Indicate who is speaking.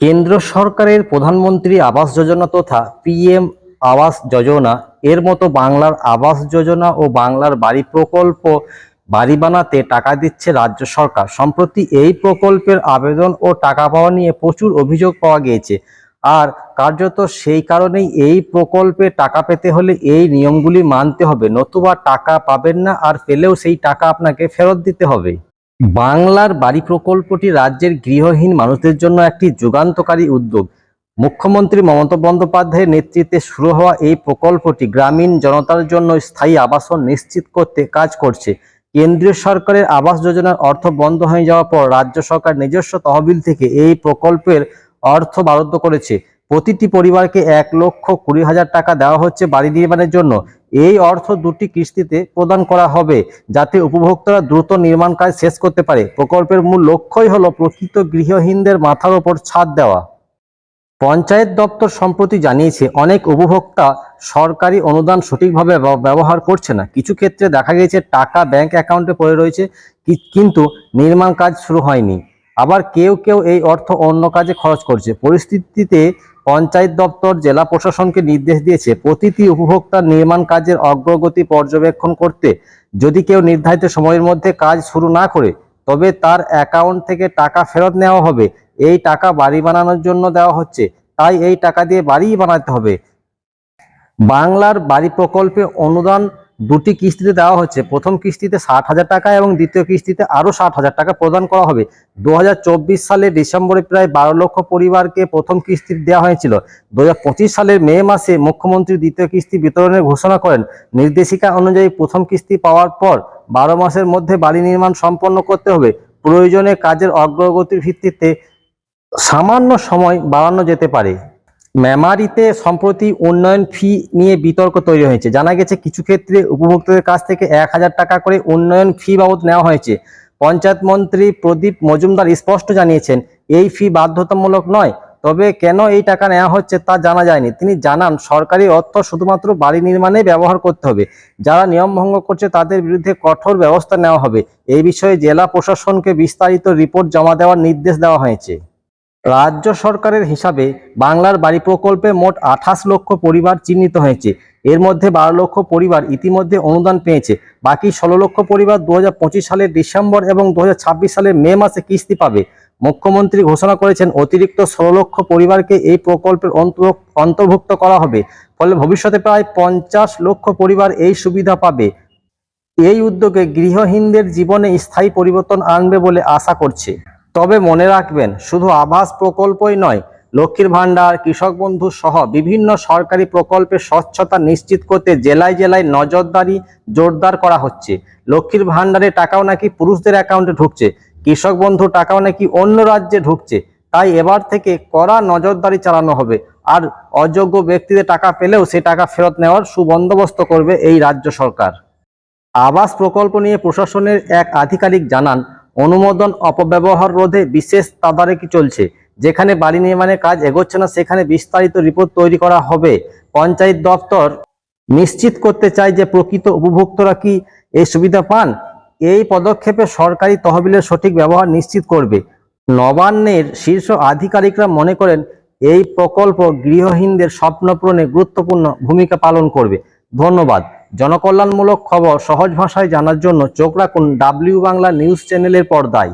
Speaker 1: কেন্দ্র সরকারের প্রধানমন্ত্রী আবাস যোজনা তথা পিএম আবাস যোজনা, এর মতো বাংলার আবাস যোজনা ও বাংলার বাড়ি প্রকল্প বাড়ি বানাতে টাকা দিচ্ছে রাজ্য সরকার। সম্প্রতি এই প্রকল্পের আবেদন ও টাকা পাওয়া নিয়ে প্রচুর অভিযোগ পাওয়া গিয়েছে। আর কার্যত সেই কারণেই এই প্রকল্পে টাকা পেতে হলে এই নিয়মগুলি মানতে হবে। নতুবা টাকা পাবেন না, আর পেলেও সেই টাকা আপনাকে ফেরত দিতে হবে। বাংলার বাড়ি প্রকল্পটি রাজ্যের গৃহহীন মানুষদের জন্য একটি যুগান্তকারী উদ্যোগ। মুখ্যমন্ত্রী মমতা বন্দ্যোপাধ্যায়ের নেতৃত্বে শুরু হওয়া এই প্রকল্পটি গ্রামীণ জনতার জন্য স্থায়ী আবাসন নিশ্চিত করতে কাজ করছে। কেন্দ্রীয় সরকারের আবাস যোজনার অর্থ বন্ধ হয়ে যাওয়ার পর রাজ্য সরকার নিজস্ব তহবিল থেকে এই প্রকল্পের অর্থ বরাদ্দ করেছে। প্রতিটি পরিবারকে এক লক্ষ কুড়ি হাজার টাকা দেওয়া হচ্ছে বাড়ি নির্মাণের জন্য। এই অর্থ দুটি কিস্তিতে প্রদান করা হবে যাতে উপভোক্তারা দ্রুত নির্মাণ কাজ শেষ করতে পারে। প্রকল্পের মূল লক্ষ্যই হলো প্রকৃত গৃহহীনদের মাথার ওপর ছাদ দেওয়া। পঞ্চায়েত দপ্তর সম্প্রতি জানিয়েছে, অনেক উপভোক্তা সরকারি অনুদান সঠিকভাবে ব্যবহার করছে না। কিছু ক্ষেত্রে দেখা গেছে টাকা ব্যাংক অ্যাকাউন্টে পড়ে রয়েছে কিন্তু নির্মাণ কাজ শুরু হয়নি। আবার কেউ কেউ এই অর্থ অন্য কাজে খরচ করছে। পরিস্থিতিতে পঞ্চায়েত দপ্তর, জেলা প্রশাসনকে নির্দেশ দিয়েছে, প্রতিটি উপভোক্তার নির্মাণ কাজের অগ্রগতি পর্যবেক্ষণ করতে। যদি কেউ নির্ধারিত সময়ের মধ্যে কাজ শুরু না করে, তবে তার অ্যাকাউন্ট থেকে টাকা ফেরত নেওয়া হবে। এই টাকা বাড়ি বানানোর জন্য দেওয়া হচ্ছে। তাই এই টাকা দিয়ে বাড়িই বানাতে হবে। বাংলার বাড়ি প্রকল্পে অনুদান দুটি কিস্তিতে দেওয়া হচ্ছে। প্রথম কিস্তিতে ষাট হাজার টাকা এবং দ্বিতীয় কিস্তিতে আরও ষাট হাজার টাকা প্রদান করা হবে। দু হাজার সালের ডিসেম্বরে প্রায় বারো লক্ষ পরিবারকে প্রথম কিস্তি দেওয়া হয়েছিল। দু হাজার পঁচিশ সালের মে মাসে মুখ্যমন্ত্রী দ্বিতীয় কিস্তি বিতরণের ঘোষণা করেন। নির্দেশিকা অনুযায়ী প্রথম কিস্তি পাওয়ার পর বারো মাসের মধ্যে বাড়ি নির্মাণ সম্পন্ন করতে হবে। প্রয়োজনে কাজের অগ্রগতির ভিত্তিতে সামান্য সময় বাড়ানো যেতে পারে। মেমারিতে সম্প্রতি উন্নয়ন ফি নিয়ে বিতর্ক তৈরি হয়েছে। জানা গেছে কিছু ক্ষেত্রে উপভোক্তাদের কাছ থেকে এক হাজার টাকা করে উন্নয়ন ফি বাবদ নেওয়া হয়েছে। পঞ্চায়েত মন্ত্রী প্রদীপ মজুমদার স্পষ্ট জানিয়েছেন, এই ফি বাধ্যতামূলক নয়, তবে কেন এই টাকা নেওয়া হচ্ছে তা জানা যায়নি। তিনি জানান, সরকারি অর্থ শুধুমাত্র বাড়ি নির্মাণে ব্যবহার করতে হবে। যারা নিয়ম ভঙ্গ করছে তাদের বিরুদ্ধে কঠোর ব্যবস্থা নেওয়া হবে। এই বিষয়ে জেলা প্রশাসনকে বিস্তারিত রিপোর্ট জমা দেওয়ার নির্দেশ দেওয়া হয়েছে। রাজ্য সরকারের হিসাবে বাংলার বাড়ি প্রকল্পে মোট আঠাশ লক্ষ পরিবার চিহ্নিত হয়েছে। এর মধ্যে বারো লক্ষ পরিবার ইতিমধ্যে অনুদান পেয়েছে। বাকি ষোলো লক্ষ পরিবার দু হাজার পঁচিশ সালের ডিসেম্বর এবং দু হাজার ছাব্বিশ সালের মে মাসে কিস্তি পাবে। মুখ্যমন্ত্রী ঘোষণা করেছেন, অতিরিক্ত ষোলো লক্ষ পরিবারকে এই প্রকল্পের অন্তর- অন্তর্ভুক্ত করা হবে। ফলে ভবিষ্যতে প্রায় পঞ্চাশ লক্ষ পরিবার এই সুবিধা পাবে। এই উদ্যোগে গৃহহীনদের জীবনে স্থায়ী পরিবর্তন আনবে বলে আশা করছে। তবে মনে রাখবেন, শুধু আবাস প্রকল্পই নয়, লক্ষ্মীর ভাণ্ডার, কৃষক বন্ধু সহ বিভিন্ন সরকারি প্রকল্পের স্বচ্ছতা নিশ্চিত করতে জেলায় জেলায় নজরদারি জোরদার করা হচ্ছে। লক্ষ্মীর ভাণ্ডারে টাকাও নাকি পুরুষদের অ্যাকাউন্টে ঢুকছে, কৃষক বন্ধু টাকাও নাকি অন্য রাজ্যে ঢুকছে। তাই এবার থেকে কড়া নজরদারি চালানো হবে, আর অযোগ্য ব্যক্তিদের টাকা পেলেও সে টাকা ফেরত নেওয়ার সুবন্দোবস্ত করবে এই রাজ্য সরকার। আবাস প্রকল্প নিয়ে প্রশাসনের এক আধিকারিক জানান অনুমোদন, অপব্যবহার রোধে বিশেষ তদারকি চলছে। যেখানে বাড়ি নির্মাণের কাজ এগোচ্ছে না, সেখানে বিস্তারিত রিপোর্ট তৈরি করা হবে। পঞ্চায়েত দপ্তর নিশ্চিত করতে চায় যে প্রকৃত উপভোক্তরা কি এই সুবিধা পান। এই পদক্ষেপে সরকারি তহবিলের সঠিক ব্যবহার নিশ্চিত করবে। নবান্নের শীর্ষ আধিকারিকরা মনে করেন, এই প্রকল্প গৃহহীনদের স্বপ্ন পূরণে গুরুত্বপূর্ণ ভূমিকা পালন করবে। ধন্যবাদ। জনকল্যাণমূলক খবর সহজ ভাষায় জানার জন্য চোখ রাখুন ডাব্লিউ বাংলা নিউজ চ্যানেলের পর্দায়।